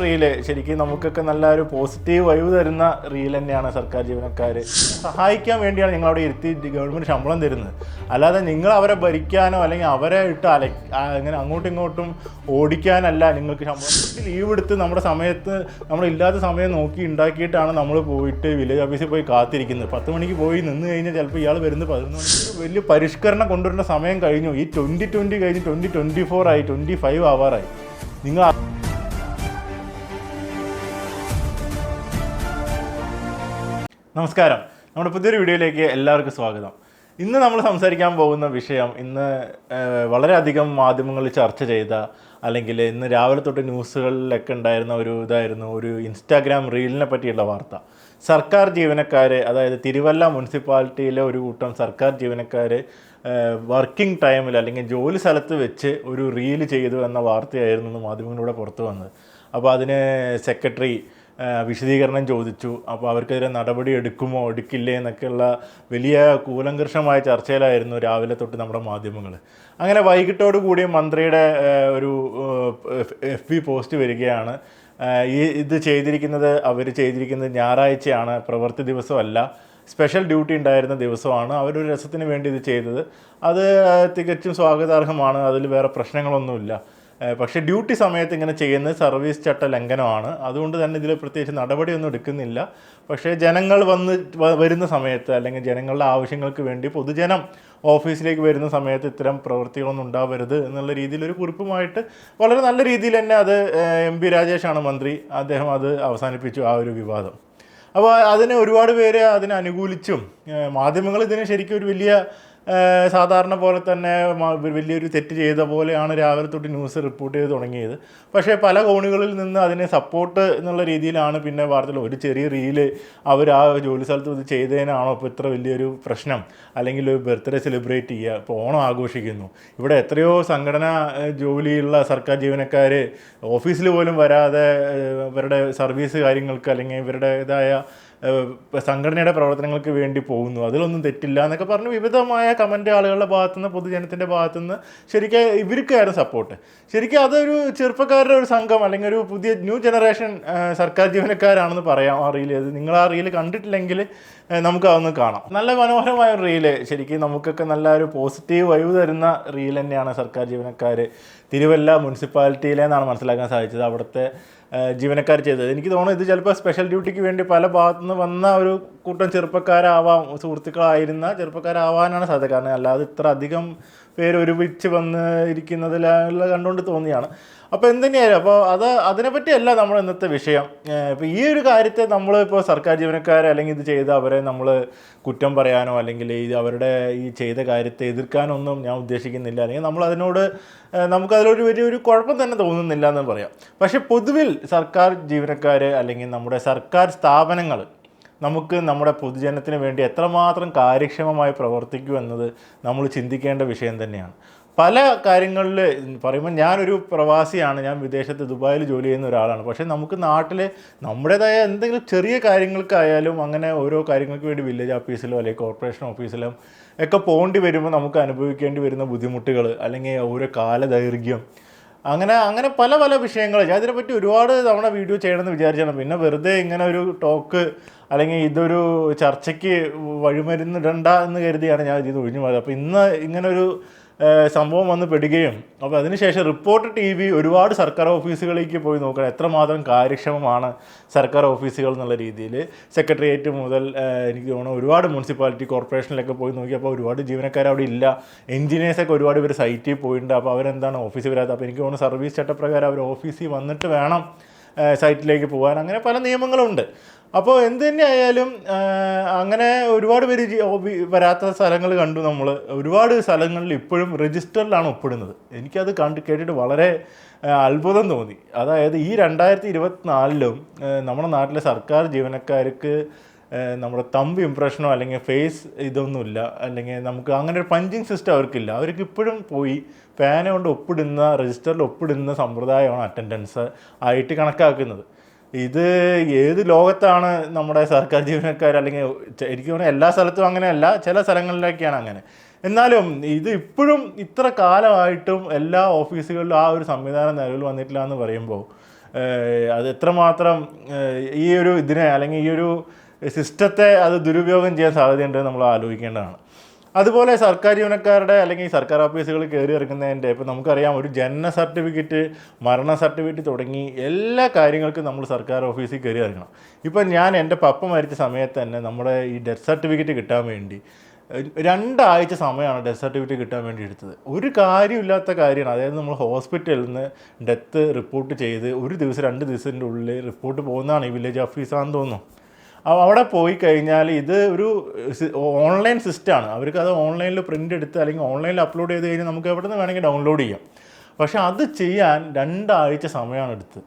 Reel ശരിക്കും നമുക്കൊക്കെ നല്ല ഒരു പോസിറ്റീവ് വൈവ് തരുന്ന റീൽ തന്നെയാണ് സർക്കാർ ജീവനക്കാർ സഹായിക്കാൻ വേണ്ടിയാണ് ഞങ്ങളവിടെ ഇരുത്തി ഗവൺമെന്റ് ശമ്പളം തരുന്നത്. അല്ലാതെ നിങ്ങൾ അവരെ ഭരിക്കാനോ അല്ലെങ്കിൽ അവരെ ഇട്ട് അല അങ്ങനെ അങ്ങോട്ടും ഇങ്ങോട്ടും ഓടിക്കാനല്ല നിങ്ങൾക്ക് ശമ്പളം. ലീവ് എടുത്ത് നമ്മുടെ സമയത്ത് നമ്മളില്ലാത്ത സമയം നോക്കി ഉണ്ടാക്കിയിട്ടാണ് നമ്മൾ പോയിട്ട് വില്ലേജ് ഓഫീസിൽ പോയി കാത്തിരിക്കുന്നത്. പത്ത് മണിക്ക് പോയി നിന്ന് കഴിഞ്ഞാൽ ചിലപ്പോൾ ഇയാൾ വരുന്നത് പതിനൊന്ന് മണിക്ക്. വലിയ പരിഷ്കരണം കൊണ്ടുവരേണ്ട സമയം കഴിഞ്ഞു. ഈ ട്വന്റി ട്വന്റി കഴിഞ്ഞ് ട്വന്റി ട്വന്റി ഫോർ ആയി ട്വന്റി ഫൈവ് ആവാറായി. നിങ്ങൾ നമസ്കാരം. നമ്മുടെ പുതിയൊരു വീഡിയോയിലേക്ക് എല്ലാവർക്കും സ്വാഗതം. ഇന്ന് നമ്മൾ സംസാരിക്കാൻ പോകുന്ന വിഷയം ഇന്ന് വളരെയധികം മാധ്യമങ്ങളിൽ ചർച്ച ചെയ്ത അല്ലെങ്കിൽ ഇന്ന് രാവിലെ തൊട്ട് ന്യൂസുകളിലൊക്കെ ഉണ്ടായിരുന്ന ഒരു ഇതായിരുന്നു ഒരു ഇൻസ്റ്റാഗ്രാം റീലിനെ പറ്റിയുള്ള വാർത്ത. സർക്കാർ ജീവനക്കാരെ അതായത് തിരുവല്ല മുനിസിപ്പാലിറ്റിയിലെ ഒരു കൂട്ടം സർക്കാർ ജീവനക്കാർ വർക്കിംഗ് ടൈമിൽ അല്ലെങ്കിൽ ജോലി സ്ഥലത്ത് വെച്ച് ഒരു റീൽ ചെയ്തു എന്ന വാർത്തയായിരുന്നു മാധ്യമങ്ങളിലൂടെ പുറത്തു വന്നത്. അപ്പോൾ അതിന് സെക്രട്ടറി വിശദീകരണം ചോദിച്ചു. അപ്പോൾ അവർക്കെതിരെ നടപടി എടുക്കുമോ എടുക്കില്ലേ എന്നൊക്കെയുള്ള വലിയ കൂലങ്കർഷമായ ചർച്ചയിലായിരുന്നു രാവിലെ തൊട്ട് നമ്മുടെ മാധ്യമങ്ങൾ. അങ്ങനെ വൈകിട്ടോടു കൂടി മന്ത്രിയുടെ ഒരു എഫ് ബി പോസ്റ്റ് വരികയാണ്. ഈ ഇത് ചെയ്തിരിക്കുന്നത് അവർ ചെയ്തിരിക്കുന്നത് ഞായറാഴ്ചയാണ് പ്രവൃത്തി ദിവസമല്ല. സ്പെഷ്യൽ ഡ്യൂട്ടി ഉണ്ടായിരുന്ന ദിവസമാണ്. അവരൊരു രസത്തിന് വേണ്ടി ഇത് ചെയ്തത്. അത് തികച്ചും സ്വാഗതാർഹമാണ്. അതിൽ വേറെ പ്രശ്നങ്ങളൊന്നുമില്ല. പക്ഷേ ഡ്യൂട്ടി സമയത്ത് ഇങ്ങനെ ചെയ്യുന്നത് സർവീസ് ചട്ട ലംഘനമാണ്. അതുകൊണ്ട് തന്നെ ഇതിൽ പ്രത്യേകിച്ച് നടപടിയൊന്നും എടുക്കുന്നില്ല. പക്ഷേ ജനങ്ങൾ വന്ന് വരുന്ന സമയത്ത് അല്ലെങ്കിൽ ജനങ്ങളുടെ ആവശ്യങ്ങൾക്ക് വേണ്ടി പൊതുജനം ഓഫീസിലേക്ക് വരുന്ന സമയത്ത് ഇത്തരം പ്രവൃത്തികളൊന്നും ഉണ്ടാവരുത് എന്നുള്ള രീതിയിൽ ഒരു കുറിപ്പുമായിട്ട് വളരെ നല്ല രീതിയിൽ തന്നെ അത് എം പി രാജേഷാണ് മന്ത്രി അദ്ദേഹം അത് അവസാനിപ്പിച്ചു ആ ഒരു വിവാദം. അപ്പോൾ അതിനെ ഒരുപാട് പേര് അതിനെ അനുകൂലിച്ചും മാധ്യമങ്ങൾ ഇതിനെ ശരിക്കും ഒരു വലിയ സാധാരണ പോലെ തന്നെ വലിയൊരു തെറ്റ് ചെയ്ത പോലെയാണ് രാവിലെ തൊട്ട് ന്യൂസ് റിപ്പോർട്ട് ചെയ്ത് തുടങ്ങിയത്. പക്ഷേ പല കോണുകളിൽ നിന്ന് അതിനെ സപ്പോർട്ട് എന്നുള്ള രീതിയിലാണ് പിന്നെ വാർത്തയിൽ ഒരു ചെറിയ റീൽ അവർ ആ ജോലി സ്ഥലത്ത് ഇത് ചെയ്തതിനാണോ ഇപ്പോൾ ഇത്ര വലിയൊരു പ്രശ്നം? അല്ലെങ്കിൽ ഒരു ബർത്ത്ഡേ സെലിബ്രേറ്റ് ചെയ്യുക. ഇപ്പോൾ ഓണം ആഘോഷിക്കുന്നു. ഇവിടെ എത്രയോ സംഘടന ജോലിയുള്ള സർക്കാർ ജീവനക്കാർ ഓഫീസിൽ പോലും വരാതെ ഇവരുടെ സർവീസ് കാര്യങ്ങൾക്ക് അല്ലെങ്കിൽ ഇവരുടേതായ സംഘടനയുടെ പ്രവർത്തനങ്ങൾക്ക് വേണ്ടി പോകുന്നു. അതിലൊന്നും തെറ്റില്ല എന്നൊക്കെ പറഞ്ഞ് വിവിധമായ കമന്റ് ആളുകളുടെ ഭാഗത്തുനിന്ന് പൊതുജനത്തിന്റെ ഭാഗത്തുനിന്ന് ശരിക്കും ഇവർക്കായിരുന്നു സപ്പോർട്ട് ശരിക്കും അതൊരു ചെറുപ്പക്കാരുടെ ഒരു സംഘം അല്ലെങ്കിൽ ഒരു പുതിയ ന്യൂ ജനറേഷൻ സർക്കാർ ജീവനക്കാരാണെന്ന് പറയാം ആ റീൽ അത് നിങ്ങൾ ആ റീൽ കണ്ടിട്ടില്ലെങ്കിൽ നമുക്ക് അതൊന്ന് കാണാം. നല്ല മനോഹരമായ ഒരു റീൽ ശരിക്കും നമുക്കൊക്കെ നല്ല ഒരു പോസിറ്റീവ് വൈവ് തരുന്ന റീൽ തന്നെയാണ് സർക്കാർ ജീവനക്കാർ തിരുവല്ല മുനിസിപ്പാലിറ്റിയിലെന്നാണ് മനസ്സിലാക്കാൻ സാധിച്ചത്. അവിടുത്തെ ജീവനക്കാർ ചെയ്തത്. എനിക്ക് തോന്നുന്നു ഇത് ചിലപ്പോൾ സ്പെഷ്യൽ ഡ്യൂട്ടിക്ക് വേണ്ടി പല ഭാഗത്തുനിന്ന് വന്ന ഒരു കൂട്ടം ചെറുപ്പക്കാരാവാം സുഹൃത്തുക്കളായിരുന്ന ചെറുപ്പക്കാരാവാനാണ് സാധ്യത. കാരണം അല്ലാതെ ഇത്ര അധികം പേര് ഒരുമിച്ച് വന്ന് ഇരിക്കുന്നതിലുള്ള കണ്ടുകൊണ്ട് തോന്നിയാണ്. അപ്പോൾ എന്തുതന്നെയായാലും അപ്പോൾ അത് അതിനെപ്പറ്റിയല്ല നമ്മൾ ഇന്നത്തെ വിഷയം. ഇപ്പോൾ ഈ ഒരു കാര്യത്തെ നമ്മൾ ഇപ്പോൾ സർക്കാർ ജീവനക്കാരെ അല്ലെങ്കിൽ ഇത് ചെയ്ത് അവരെ നമ്മൾ കുറ്റം പറയാനോ അല്ലെങ്കിൽ ഇത് അവരുടെ ഈ ചെയ്ത കാര്യത്തെ എതിർക്കാനൊന്നും ഞാൻ ഉദ്ദേശിക്കുന്നില്ല. അല്ലെങ്കിൽ നമ്മൾ അതിനോട് നമുക്കതിലൊരു വലിയൊരു കുഴപ്പം തന്നെ തോന്നുന്നില്ല എന്ന് പറയാം. പക്ഷേ പൊതുവിൽ സർക്കാർ ജീവനക്കാർ അല്ലെങ്കിൽ നമ്മുടെ സർക്കാർ സ്ഥാപനങ്ങൾ നമുക്ക് നമ്മുടെ പൊതുജനത്തിന് വേണ്ടി എത്രമാത്രം കാര്യക്ഷമമായി പ്രവർത്തിക്കൂ എന്നത് നമ്മൾ ചിന്തിക്കേണ്ട വിഷയം തന്നെയാണ്. പല കാര്യങ്ങളിൽ പറയുമ്പോൾ ഞാനൊരു പ്രവാസിയാണ് ഞാൻ വിദേശത്ത് ദുബായിൽ ജോലി ചെയ്യുന്ന ഒരാളാണ്. പക്ഷേ നമുക്ക് നാട്ടിൽ നമ്മുടേതായ എന്തെങ്കിലും ചെറിയ കാര്യങ്ങൾക്കായാലും അങ്ങനെ ഓരോ കാര്യങ്ങൾക്ക് വേണ്ടി വില്ലേജ് ഓഫീസിലോ അല്ലെങ്കിൽ കോർപ്പറേഷൻ ഓഫീസിലോ ഒക്കെ പോകേണ്ടി വരുമ്പോൾ നമുക്ക് അനുഭവിക്കേണ്ടി വരുന്ന ബുദ്ധിമുട്ടുകൾ അല്ലെങ്കിൽ ഓരോ കാലദൈർഘ്യം. അങ്ങനെ അങ്ങനെ പല പല വിഷയങ്ങൾ ഞാൻ ഇതിനെപ്പറ്റി ഒരുപാട് തവണ വീഡിയോ ചെയ്യണമെന്ന് വിചാരിച്ചാണ്. പിന്നെ വെറുതെ ഇങ്ങനെ ഒരു ടോക്ക് അല്ലെങ്കിൽ ഇതൊരു ചർച്ചയ്ക്ക് വഴിമരുന്നിടണ്ട എന്ന് കരുതിയാണ് ഞാൻ ഇത് ഒഴിഞ്ഞു പോയത്. അപ്പോൾ ഇന്ന് ഇങ്ങനെ ഒരു സംഭവം വന്ന് പെടുകയും. അപ്പോൾ അതിനുശേഷം റിപ്പോർട്ട് ടി വി ഒരുപാട് സർക്കാർ ഓഫീസുകളിലേക്ക് പോയി നോക്കണം. എത്രമാത്രം കാര്യക്ഷമമാണ് സർക്കാർ ഓഫീസുകൾ എന്നുള്ള രീതിയിൽ സെക്രട്ടേറിയറ്റ് മുതൽ എനിക്ക് തോന്നുന്നു ഒരുപാട് മുനിസിപ്പാലിറ്റി കോർപ്പറേഷനിലൊക്കെ പോയി നോക്കി. അപ്പോൾ ഒരുപാട് ജീവനക്കാർ അവിടെ ഇല്ല. എഞ്ചിനീയേഴ്സൊക്കെ ഒരുപാട് പേര് സൈറ്റിൽ പോയിട്ടുണ്ട് അപ്പോൾ അവരെന്താണ് ഓഫീസിൽ വരാത്തത് അപ്പോൾ എനിക്ക് തോന്നുന്നു സർവീസ് ചട്ടപ്രകാരം അവർ ഓഫീസിൽ വന്നിട്ട് വേണം സൈറ്റിലേക്ക് പോകാൻ. അങ്ങനെ പല നിയമങ്ങളുണ്ട്. അപ്പോൾ എന്ത് തന്നെ ആയാലും അങ്ങനെ ഒരുപാട് പേര് വരാത്ത സ്ഥലങ്ങൾ കണ്ടു നമ്മൾ ഒരുപാട് സ്ഥലങ്ങളിൽ ഇപ്പോഴും രജിസ്റ്ററിലാണ് ഒപ്പിടുന്നത്. എനിക്കത് കണ്ട് കേട്ടിട്ട് വളരെ അത്ഭുതം തോന്നി. അതായത് ഈ രണ്ടായിരത്തി ഇരുപത്തിനാലിലും നമ്മുടെ നാട്ടിലെ സർക്കാർ ജീവനക്കാർക്ക് നമ്മുടെ തമ്പ് ഇംപ്രഷനോ അല്ലെങ്കിൽ ഫേസ് ഇതൊന്നുമില്ല. അല്ലെങ്കിൽ നമുക്ക് അങ്ങനെ ഒരു പഞ്ചിങ് സിസ്റ്റം അവർക്കില്ല. അവർക്ക് ഇപ്പോഴും പോയി പേന കൊണ്ട് ഒപ്പിടുന്ന രജിസ്റ്ററിൽ ഒപ്പിടുന്ന സമ്പ്രദായമാണ് അറ്റൻഡൻസ് ആയിട്ട് കണക്കാക്കുന്നത്. ഇത് ഏത് ലോകത്താണ് നമ്മുടെ സർക്കാർ ജീവനക്കാർ അല്ലെങ്കിൽ എനിക്ക് തോന്നുന്നു എല്ലാ സ്ഥലത്തും അങ്ങനെയല്ല ചില സ്ഥലങ്ങളിലൊക്കെയാണ് അങ്ങനെ. എന്നാലും ഇത് ഇപ്പോഴും ഇത്ര കാലമായിട്ടും എല്ലാ ഓഫീസുകളിലും ആ ഒരു സംവിധാനം നിലവിൽ വന്നിട്ടില്ല എന്ന് പറയുമ്പോൾ അത് എത്രമാത്രം ഈ ഒരു ഇതിനെ അല്ലെങ്കിൽ ഈ ഒരു സിസ്റ്റത്തെ അത് ദുരുപയോഗം ചെയ്യാൻ സാധ്യതയുണ്ട് നമ്മൾ ആലോചിക്കേണ്ടതാണ്. അതുപോലെ സർക്കാർ ജീവനക്കാരുടെ അല്ലെങ്കിൽ സർക്കാർ ഓഫീസുകൾ കയറി ഇറങ്ങുന്നതിന്റെ ഇപ്പോൾ നമുക്കറിയാം ഒരു ജനന സർട്ടിഫിക്കറ്റ് മരണ സർട്ടിഫിക്കറ്റ് തുടങ്ങി എല്ലാ കാര്യങ്ങൾക്കും നമ്മൾ സർക്കാർ ഓഫീസിൽ കയറി ഇറങ്ങണം. ഇപ്പം ഞാൻ എന്റെ പപ്പ മരിച്ച സമയത്ത് തന്നെ നമ്മുടെ ഈ ഡെത്ത് സർട്ടിഫിക്കറ്റ് കിട്ടാൻ വേണ്ടി രണ്ടാഴ്ച സമയമാണ് ഡെത്ത് സർട്ടിഫിക്കറ്റ് കിട്ടാൻ വേണ്ടി എടുത്തത്. ഒരു കാര്യമില്ലാത്ത കാര്യമാണ്. അതായത് നമ്മൾ ഹോസ്പിറ്റലിൽ നിന്ന് ഡെത്ത് റിപ്പോർട്ട് ചെയ്ത് ഒരു ദിവസം രണ്ട് ദിവസത്തിന്റെ ഉള്ളിൽ റിപ്പോർട്ട് പോകുന്നതാണ് ഈ വില്ലേജ് ഓഫീസാണെന്ന് തോന്നുന്നു. അവിടെ പോയി കഴിഞ്ഞാൽ ഇത് ഒരു ഓൺലൈൻ സിസ്റ്റമാണ്. അവർക്ക് അത് ഓൺലൈനിൽ പ്രിന്റ് എടുത്ത് അല്ലെങ്കിൽ ഓൺലൈനിൽ അപ്ലോഡ് ചെയ്ത് കഴിഞ്ഞാൽ നമുക്ക് എവിടെ നിന്ന് വേണമെങ്കിൽ ഡൗൺലോഡ് ചെയ്യാം. പക്ഷേ അത് ചെയ്യാൻ രണ്ടാഴ്ച സമയമാണ് എടുത്തത്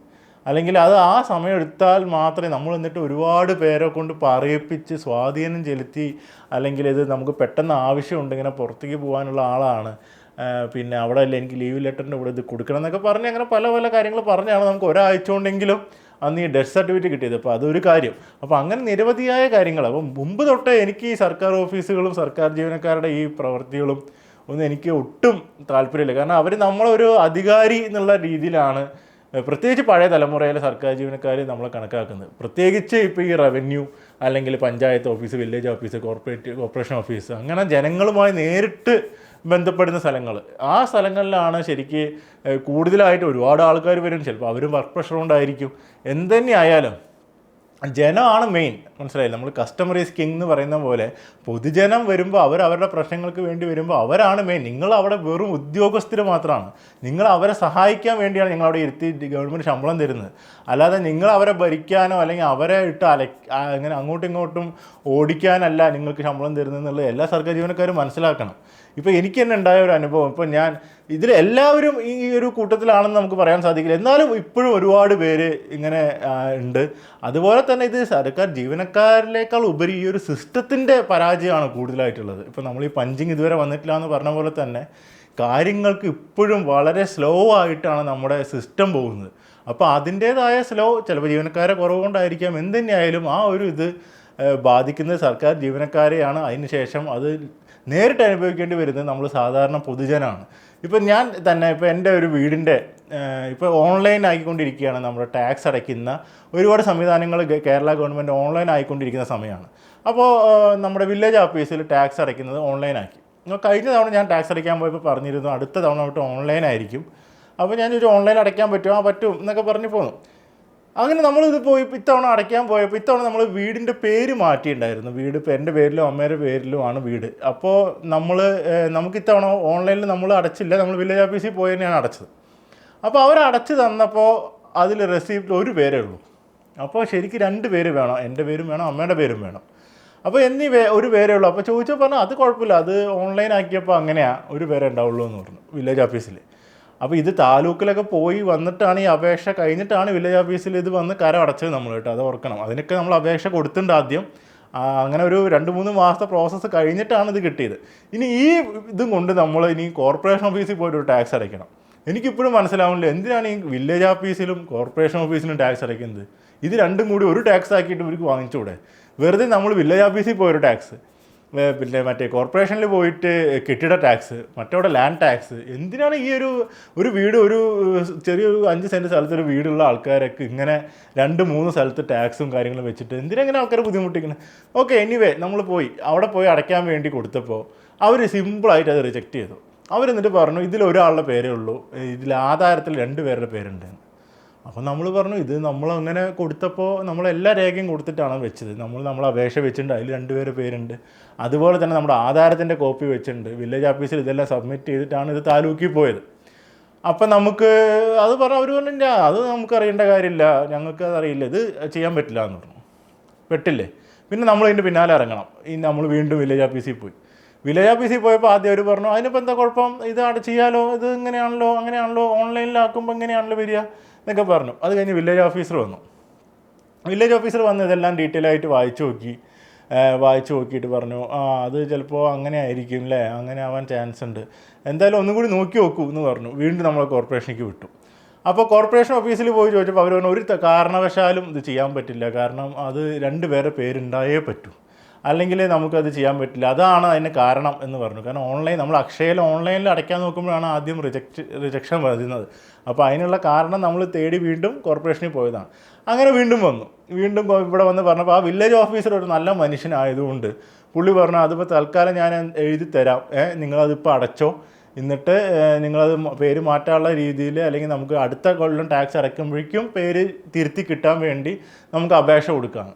അല്ലെങ്കിൽ അത് ആ സമയം എടുത്താൽ മാത്രമേ നമ്മൾ എന്നിട്ട് ഒരുപാട് പേരെ കൊണ്ട് പറയിപ്പിച്ച് സ്വാധീനം ചെലുത്തി അല്ലെങ്കിൽ ഇത് നമുക്ക് പെട്ടെന്ന് ആവശ്യമുണ്ട് ഇങ്ങനെ പുറത്തേക്ക് പോകാനുള്ള ആളാണ്. പിന്നെ അവിടെ അല്ല എനിക്ക് ലീവ് ലെറ്ററിന്റെ ഇവിടെ ഇത് കൊടുക്കണം എന്നൊക്കെ പറഞ്ഞ് അങ്ങനെ പല പല കാര്യങ്ങൾ പറഞ്ഞാണ് നമുക്ക് ഒരാഴ്ച കൊണ്ടെങ്കിലും അന്ന് ഈ ഡെത്ത് സർട്ടിഫിക്കറ്റ് കിട്ടിയത്. അപ്പോൾ അതൊരു കാര്യം. അപ്പോൾ അങ്ങനെ നിരവധിയായ കാര്യങ്ങൾ. അപ്പം മുമ്പ് തൊട്ടേ എനിക്ക് ഈ സർക്കാർ ഓഫീസുകളും സർക്കാർ ജീവനക്കാരുടെ ഈ പ്രവൃത്തികളും ഒന്നും എനിക്ക് ഒട്ടും താല്പര്യമില്ല. കാരണം അവർ നമ്മളൊരു അധികാരി എന്നുള്ള രീതിയിലാണ് പ്രത്യേകിച്ച് പഴയ തലമുറയിലെ സർക്കാർ ജീവനക്കാർ നമ്മളെ കണക്കാക്കുന്നത്. പ്രത്യേകിച്ച് ഇപ്പോൾ ഈ റവന്യൂ അല്ലെങ്കിൽ panchayat office village office corporate corporation office അങ്ങനെ ജനങ്ങളുമായി നേരിട്ട് ബന്ധപ്പെടുന്ന സ്ഥലങ്ങൾ. ആ സ്ഥലങ്ങളിലാണ് ശരിക്ക് കൂടുതലായിട്ട് ഒരുപാട് ആൾക്കാർ വരും. ചിലപ്പോൾ അവരും വർക്ക് പ്രഷർ കൊണ്ടായിരിക്കും. എന്തു തന്നെ ആയാലും ജനമാണ് മെയിൻ മനസ്സിലായി നമ്മൾ കസ്റ്റമർ ഈസ് കിങ് എന്ന് പറയുന്ന പോലെ പൊതുജനം വരുമ്പോൾ അവർ അവരുടെ പ്രശ്നങ്ങൾക്ക് വേണ്ടി വരുമ്പോൾ അവരാണ് മെയിൻ നിങ്ങൾ അവിടെ വെറും ഉദ്യോഗസ്ഥർ മാത്രമാണ്. നിങ്ങൾ അവരെ സഹായിക്കാൻ വേണ്ടിയാണ് നിങ്ങൾ അവിടെ ഇരുത്തി ഗവൺമെന്റ് ശമ്പളം തരുന്നത്. അല്ലാതെ നിങ്ങൾ അവരെ ഭരിക്കാനോ അല്ലെങ്കിൽ അവരെ ഇട്ട് അല അങ്ങനെ അങ്ങോട്ടും ഇങ്ങോട്ടും ഓടിക്കാനല്ല നിങ്ങൾക്ക് ശമ്പളം തരുന്നത് എന്നുള്ളത് എല്ലാ സർക്കാർ ജീവനക്കാരും മനസ്സിലാക്കണം. ഇപ്പോൾ എനിക്ക് തന്നെ ഉണ്ടായ ഒരു അനുഭവം. ഇപ്പോൾ ഞാൻ ഇതിൽ എല്ലാവരും ഈ ഒരു കൂട്ടത്തിലാണെന്ന് നമുക്ക് പറയാൻ സാധിക്കില്ല. എന്നാലും ഇപ്പോഴും ഒരുപാട് പേര് ഇങ്ങനെ ഉണ്ട്. അതുപോലെ തന്നെ ഇത് സർക്കാർ ജീവനക്കാരിലേക്കാൾ ഉപരി ഈ ഒരു സിസ്റ്റത്തിന്റെ പരാജയമാണ് കൂടുതലായിട്ടുള്ളത്. ഇപ്പോൾ നമ്മൾ ഈ പഞ്ചിങ് ഇതുവരെ വന്നിട്ടില്ല എന്ന് പറഞ്ഞ പോലെ തന്നെ കാര്യങ്ങൾക്ക് ഇപ്പോഴും വളരെ സ്ലോ ആയിട്ടാണ് നമ്മുടെ സിസ്റ്റം പോകുന്നത്. അപ്പോൾ അതിന്റേതായ സ്ലോ ചിലപ്പോൾ ജീവനക്കാരെ കുറവുകൊണ്ടായിരിക്കാം. എന്തുതന്നെയായാലും ആ ഒരു ഇത് ബാധിക്കുന്നത് സർക്കാർ ജീവനക്കാരെയാണ്. അതിന് ശേഷം അത് നേരിട്ട് അനുഭവിക്കേണ്ടി വരുന്നത് നമ്മൾ സാധാരണ പൊതുജനമാണ് ഇപ്പം ഞാൻ തന്നെ ഇപ്പോൾ എന്റെ ഒരു വീടിന്റെ ഇപ്പോൾ ഓൺലൈൻ ആയിക്കൊണ്ടിരിക്കുകയാണ് നമ്മുടെ ടാക്സ് അടയ്ക്കുന്ന ഒരുപാട് സംവിധാനങ്ങൾ കേരള ഗവൺമെന്റ് ഓൺലൈൻ ആയിക്കൊണ്ടിരിക്കുന്ന സമയമാണ്. അപ്പോൾ നമ്മുടെ വില്ലേജ് ഓഫീസിൽ ടാക്സ് അടയ്ക്കുന്നത് ഓൺലൈനാക്കി ആക്കി. കഴിഞ്ഞ തവണ ഞാൻ ടാക്സ് അടയ്ക്കാൻ പോയപ്പോൾ പറഞ്ഞിരുന്നു അടുത്ത തവണ തൊട്ട് ഓൺലൈൻ ആയിരിക്കും. അപ്പോൾ ഞാൻ ഒരു ഓൺലൈൻ അടയ്ക്കാൻ പറ്റുമോ? ആ പറ്റും എന്നൊക്കെ പറഞ്ഞു പോന്നു. അങ്ങനെ നമ്മളിത് പോയി ഇത്തവണ അടയ്ക്കാൻ പോയപ്പോൾ ഇത്തവണ നമ്മൾ വീടിന്റെ പേര് മാറ്റിയിട്ടുണ്ടായിരുന്നു. വീട് ഇപ്പോൾ എന്റെ പേരിലും അമ്മയുടെ പേരിലും ആണ് വീട്. അപ്പോൾ നമ്മൾ നമുക്ക് ഇത്തവണ ഓൺലൈനിൽ നമ്മൾ അടച്ചില്ല. നമ്മൾ വില്ലേജ് ഓഫീസിൽ പോയി തന്നെയാണ് അടച്ചത്. അപ്പോൾ അവർ അടച്ചു തന്നപ്പോൾ അതിൽ റെസീപ്റ്റ് ഒരു പേരേ ഉള്ളൂ. അപ്പോൾ ശരിക്കും രണ്ട് പേര് വേണം. എന്റെ പേരും വേണം അമ്മയുടെ പേരും വേണം. അപ്പോൾ എന്നീ ഒരു പേരേ ഉള്ളൂ. അപ്പോൾ ചോദിച്ചപ്പോൾ പറഞ്ഞു അത് കുഴപ്പമില്ല. അത് ഓൺലൈൻ ആക്കിയപ്പോൾ അങ്ങനെയാണ് ഒരു പേരേ ഉണ്ടാവുള്ളൂ എന്ന് പറഞ്ഞു വില്ലേജ് ഓഫീസിൽ അപ്പോൾ ഇത് താലൂക്കിലൊക്കെ പോയി വന്നിട്ടാണ് ഈ അപേക്ഷ കഴിഞ്ഞിട്ടാണ് വില്ലേജ് ഓഫീസിൽ ഇത് വന്ന് കരം അടച്ചത് നമ്മൾ കേട്ടോ അത് ഓർക്കണം. അതിനൊക്കെ നമ്മൾ അപേക്ഷ കൊടുത്തിട്ടുണ്ട് ആദ്യം. അങ്ങനെ ഒരു രണ്ട് മൂന്ന് മാസത്തെ പ്രോസസ്സ് കഴിഞ്ഞിട്ടാണ് ഇത് കിട്ടിയത്. ഇനി ഈ ഇതും കൊണ്ട് നമ്മൾ ഇനി കോർപ്പറേഷൻ ഓഫീസിൽ പോയിട്ട് ഒരു ടാക്സ് അടയ്ക്കണം. എനിക്കിപ്പോഴും മനസ്സിലാവുന്നില്ല എന്തിനാണ് ഈ വില്ലേജ് ഓഫീസിലും കോർപ്പറേഷൻ ഓഫീസിലും ടാക്സ് അടയ്ക്കുന്നത്? ഇത് രണ്ടും കൂടി ഒരു ടാക്സ് ആക്കിയിട്ട് ഇവർക്ക് വാങ്ങിച്ചുകൂടെ വെറുതെ നമ്മൾ വില്ലേജ് ഓഫീസിൽ പോയൊരു ടാക്സ് പിന്നെ മറ്റേ കോർപ്പറേഷനിൽ പോയിട്ട് കെട്ടിട ടാക്സ് മറ്റവിടെ ലാൻഡ് ടാക്സ് എന്തിനാണ് ഈ ഒരു ഒരു വീട് ഒരു ചെറിയൊരു അഞ്ച് സെന്റ് സ്ഥലത്ത് ഒരു വീടുള്ള ആൾക്കാരൊക്കെ ഇങ്ങനെ രണ്ട് മൂന്ന് സ്ഥലത്ത് ടാക്സും കാര്യങ്ങളും വെച്ചിട്ട് എന്തിനങ്ങനെ ആൾക്കാർ ബുദ്ധിമുട്ടിക്കുന്നത് ഓക്കെ എനിവേ നമ്മൾ പോയി. അവിടെ പോയി അടയ്ക്കാൻ വേണ്ടി കൊടുത്തപ്പോൾ അവർ സിമ്പിളായിട്ട് അത് റിജക്റ്റ് ചെയ്തു. അവരെന്നിട്ട് പറഞ്ഞു ഇതിൽ ഒരാളുടെ പേരേ ഉള്ളൂ. ഇതിൽ ആധാരത്തിൽ രണ്ട് പേരുടെ പേരുണ്ട്. അപ്പോൾ നമ്മൾ പറഞ്ഞു ഇത് നമ്മൾ അങ്ങനെ കൊടുത്തപ്പോൾ നമ്മൾ എല്ലാ രേഖയും കൊടുത്തിട്ടാണ് വെച്ചത്. നമ്മൾ നമ്മൾ അപേക്ഷ വെച്ചിട്ടുണ്ട് അതിൽ രണ്ടുപേരെ പേരുണ്ട്. അതുപോലെ തന്നെ നമ്മുടെ ആധാരത്തിന്റെ കോപ്പി വെച്ചിട്ടുണ്ട്. വില്ലേജ് ഓഫീസിൽ ഇതെല്ലാം സബ്മിറ്റ് ചെയ്തിട്ടാണ് ഇത് താലൂക്കിൽ പോയത്. അപ്പം നമുക്ക് അത് പറഞ്ഞു അവർ പറഞ്ഞില്ല അത് നമുക്ക് അറിയേണ്ട കാര്യമില്ല. ഞങ്ങൾക്ക് അതറിയില്ല ഇത് ചെയ്യാൻ പറ്റില്ല എന്ന് പറഞ്ഞു. പെട്ടില്ലേ? പിന്നെ നമ്മൾ ഇതിന്റെ പിന്നാലെ ഇറങ്ങണം. ഈ നമ്മൾ വീണ്ടും വില്ലേജ് ഓഫീസിൽ പോയി. വില്ലേജ് ഓഫീസിൽ പോയപ്പോൾ ആദ്യം അവർ പറഞ്ഞു അതിനിപ്പോൾ എന്താ കുഴപ്പം? ഇത് ചെയ്യാലോ? ഇത് ഇങ്ങനെയാണല്ലോ? അങ്ങനെയാണല്ലോ? ഓൺലൈനിലാക്കുമ്പോൾ ഇങ്ങനെയാണല്ലോ വരിക? എന്നൊക്കെ പറഞ്ഞു. അത് കഴിഞ്ഞ് വില്ലേജ് ഓഫീസർ വന്നു. വില്ലേജ് ഓഫീസർ വന്ന് ഇതെല്ലാം ഡീറ്റെയിൽ ആയിട്ട് വായിച്ചു നോക്കി. വായിച്ചു നോക്കിയിട്ട് പറഞ്ഞു ആ അത് ചിലപ്പോൾ അങ്ങനെ ആയിരിക്കും അല്ലേ അങ്ങനെ ആവാൻ ചാൻസ് ഉണ്ട്. എന്തായാലും ഒന്നും കൂടി നോക്കി നോക്കൂ എന്ന് പറഞ്ഞു. വീണ്ടും നമ്മൾ കോർപ്പറേഷനിലേക്ക് വിട്ടു. അപ്പോൾ കോർപ്പറേഷൻ ഓഫീസിൽ പോയി ചോദിച്ചപ്പോൾ അവർ പറഞ്ഞു ഒരു കാരണവശാലും ഇത് ചെയ്യാൻ പറ്റില്ല. കാരണം അത് രണ്ട് പേരെ പേരുണ്ടായേ പറ്റൂ. അല്ലെങ്കിൽ നമുക്കത് ചെയ്യാൻ പറ്റില്ല. അതാണ് അതിന് കാരണം എന്ന് പറഞ്ഞു. കാരണം ഓൺലൈൻ നമ്മൾ അക്ഷയയിൽ ഓൺലൈനിൽ അടയ്ക്കാൻ നോക്കുമ്പോഴാണ് ആദ്യം റിജക്റ്റ് റിജക്ഷൻ വരുന്നത്. അപ്പോൾ അതിനുള്ള കാരണം നമ്മൾ തേടി വീണ്ടും കോർപ്പറേഷനിൽ പോയതാണ്. അങ്ങനെ വീണ്ടും വന്നു. വീണ്ടും ഇവിടെ വന്ന് പറഞ്ഞപ്പോൾ ആ വില്ലേജ് ഓഫീസർ ഒരു നല്ല മനുഷ്യനായതുകൊണ്ട് പുള്ളി പറഞ്ഞു അതിപ്പോൾ തൽക്കാലം ഞാൻ എഴുതി തരാം. ഏഹ് നിങ്ങളതിപ്പോൾ അടച്ചോ. എന്നിട്ട് നിങ്ങളത് പേര് മാറ്റാനുള്ള രീതിയിൽ അല്ലെങ്കിൽ നമുക്ക് അടുത്ത കൊല്ലം ടാക്സ് അടയ്ക്കുമ്പോഴേക്കും പേര് തിരുത്തി കിട്ടാൻ വേണ്ടി നമുക്ക് അപേക്ഷ കൊടുക്കാം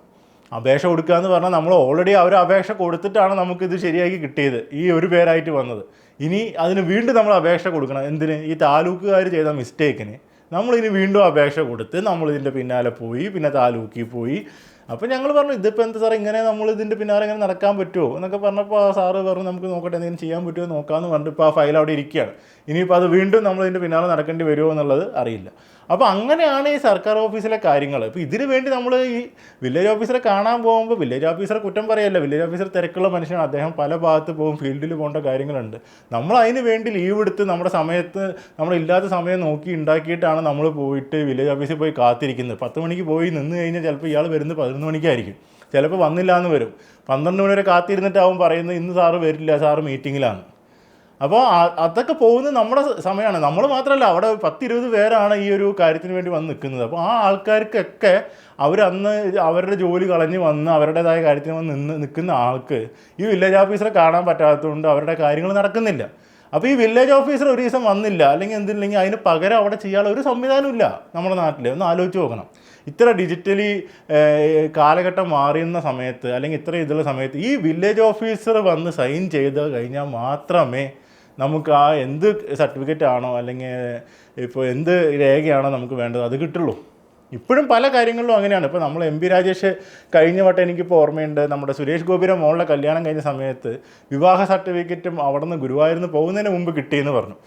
അപേക്ഷ കൊടുക്കുക എന്ന് പറഞ്ഞാൽ നമ്മൾ ഓൾറെഡി അവർ അപേക്ഷ കൊടുത്തിട്ടാണ് നമുക്കിത് ശരിയാക്കി കിട്ടിയത്. ഈ ഒരു പേരായിട്ട് വന്നത്. ഇനി അതിന് വീണ്ടും നമ്മൾ അപേക്ഷ കൊടുക്കണം. എന്തിന്? ഈ താലൂക്കുകാർ ചെയ്ത മിസ്റ്റേക്കിന് നമ്മളിനി വീണ്ടും അപേക്ഷ കൊടുത്ത് നമ്മളിതിന്റെ പിന്നാലെ പോയി പിന്നെ താലൂക്കിൽ പോയി അപ്പോൾ ഞങ്ങൾ പറഞ്ഞു ഇതിപ്പോൾ എന്താ സാറേ ഇങ്ങനെ നമ്മൾ ഇതിന്റെ പിന്നാലെ ഇങ്ങനെ നടക്കാൻ പറ്റുമോ എന്നൊക്കെ പറഞ്ഞപ്പോൾ ആ സാറ് പറഞ്ഞു നമുക്ക് നോക്കട്ടെ എന്തെങ്കിലും ചെയ്യാൻ പറ്റുമോ നോക്കാമെന്ന് പറഞ്ഞിട്ട് ഇപ്പോൾ ആ ഫയൽ അവിടെ ഇരിക്കുകയാണ്. ഇനിയിപ്പോൾ അത് വീണ്ടും നമ്മൾ ഇതിന്റെ പിന്നാലെ നടക്കേണ്ടി വരുമോ എന്നുള്ളത് അറിയില്ല. അപ്പോൾ അങ്ങനെയാണ് ഈ സർക്കാർ ഓഫീസിലെ കാര്യങ്ങൾ ഇപ്പോൾ ഇതിന് വേണ്ടി നമ്മൾ ഈ വില്ലേജ് ഓഫീസറെ കാണാൻ പോകുമ്പോൾ വില്ലേജ് ഓഫീസറെ കുറ്റം പറയല്ല. വില്ലേജ് ഓഫീസർ തിരക്കുള്ള മനുഷ്യനാണ്. അദ്ദേഹം പല ഭാഗത്ത് പോകും ഫീൽഡിൽ പോകേണ്ട കാര്യങ്ങളുണ്ട്. നമ്മൾ അതിന് വേണ്ടി ലീവ് എടുത്ത് നമ്മുടെ സമയത്ത് നമ്മളില്ലാത്ത സമയം നോക്കി ഉണ്ടാക്കിയിട്ടാണ് നമ്മൾ പോയിട്ട് വില്ലേജ് ഓഫീസിൽ പോയി കാത്തിരിക്കുന്നത്. പത്ത് മണിക്ക് പോയി നിന്ന് കഴിഞ്ഞാൽ ചിലപ്പോൾ ഇയാൾ വരുന്നത് പതിനൊന്ന് മണിക്കായിരിക്കും. ചിലപ്പോൾ വന്നില്ല എന്ന് വരും. പന്ത്രണ്ട് മണി വരെ കാത്തിരുന്നിട്ടാവും പറയുന്നത് ഇന്ന് സാറ് വരില്ല സാറ് മീറ്റിങ്ങിലാണ്. അപ്പോൾ അതൊക്കെ പോകുന്നത് നമ്മുടെ സമയമാണ് നമ്മൾ മാത്രമല്ല അവിടെ പത്തിരുപത് പേരാണ് ഈ ഒരു കാര്യത്തിന് വേണ്ടി വന്ന് നിൽക്കുന്നത്. അപ്പോൾ ആ ആൾക്കാർക്കൊക്കെ അവരന്ന് അവരുടെ ജോലി കളഞ്ഞ് വന്ന് അവരുടേതായ കാര്യത്തിന് വന്ന് നിന്ന് നിൽക്കുന്ന ആൾക്ക് ഈ വില്ലേജ് ഓഫീസറെ കാണാൻ പറ്റാത്തതുകൊണ്ട് അവരുടെ കാര്യങ്ങൾ നടക്കുന്നില്ല. അപ്പോൾ ഈ വില്ലേജ് ഓഫീസർ ഒരു ദിവസം വന്നില്ല അല്ലെങ്കിൽ എന്തില്ലെങ്കിൽ അതിന് പകരം അവിടെ ചെയ്യാനുള്ള ഒരു സംവിധാനമില്ല നമ്മുടെ നാട്ടിൽ ഒന്ന് ആലോചിച്ച് നോക്കണം. ഇത്ര ഡിജിറ്റലി കാലഘട്ടം മാറിയുന്ന സമയത്ത് അല്ലെങ്കിൽ ഇത്ര ഇതുള്ള സമയത്ത് ഈ വില്ലേജ് ഓഫീസർ വന്ന് സൈൻ ചെയ്ത് കഴിഞ്ഞാൽ മാത്രമേ നമുക്ക് ആ എന്ത് സർട്ടിഫിക്കറ്റ് ആണോ അല്ലെങ്കിൽ ഇപ്പോൾ എന്ത് രേഖയാണോ നമുക്ക് വേണ്ടത് അത് കിട്ടുള്ളൂ. ഇപ്പോഴും പല കാര്യങ്ങളിലും അങ്ങനെയാണ്. ഇപ്പോൾ നമ്മൾ എം പി രാജേഷ് കഴിഞ്ഞ വട്ടം എനിക്കിപ്പോൾ ഓർമ്മയുണ്ട് നമ്മുടെ സുരേഷ് ഗോപിയുടെ മോളുടെ കല്യാണം കഴിഞ്ഞ സമയത്ത് വിവാഹ സർട്ടിഫിക്കറ്റും അവിടെ നിന്ന് ഗുരുവായൂരിൽ നിന്ന് പോകുന്നതിന് മുമ്പ് കിട്ടിയെന്ന് പറഞ്ഞു.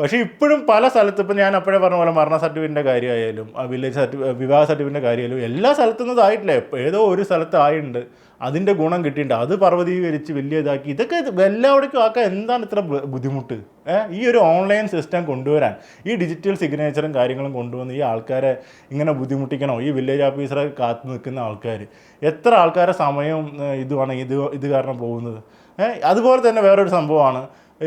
പക്ഷേ ഇപ്പോഴും പല സ്ഥലത്തും ഇപ്പം ഞാൻ അപ്പോഴേ പറഞ്ഞ പോലെ മരണ സർട്ടിഫിക്കറ്റിന്റെ കാര്യമായാലും വില്ലേജ് സർട്ടിഫിക്കറ്റ് വിവാഹ സർട്ടിഫിക്കറ്റിന്റെ കാര്യമായാലും എല്ലാ സ്ഥലത്തുനിന്നും ഇതായിട്ടില്ല. ഏതോ ഒരു സ്ഥലത്ത് ആയിട്ടുണ്ട്. അതിന്റെ ഗുണം കിട്ടിയിട്ടുണ്ട്. അത് പർവതീകരിച്ച് വലിയ ഇതാക്കി. ഇതൊക്കെ ഇത് എല്ലാവിടേക്കും ആക്കാൻ എന്താണ് ഇത്ര ബുദ്ധിമുട്ട്? ഈ ഒരു ഓൺലൈൻ സിസ്റ്റം കൊണ്ടുവരാൻ ഈ ഡിജിറ്റൽ സിഗ്നേച്ചറും കാര്യങ്ങളും കൊണ്ടുവന്ന് ഈ ആൾക്കാരെ ഇങ്ങനെ ബുദ്ധിമുട്ടിക്കണോ? ഈ വില്ലേജ് ഓഫീസറെ കാത്തു നിൽക്കുന്ന ആൾക്കാർ എത്ര ആൾക്കാരെ സമയം ഇതുമാണ് ഇത് ഇത് കാരണം പോകുന്നത്? അതുപോലെ തന്നെ വേറൊരു സംഭവമാണ്.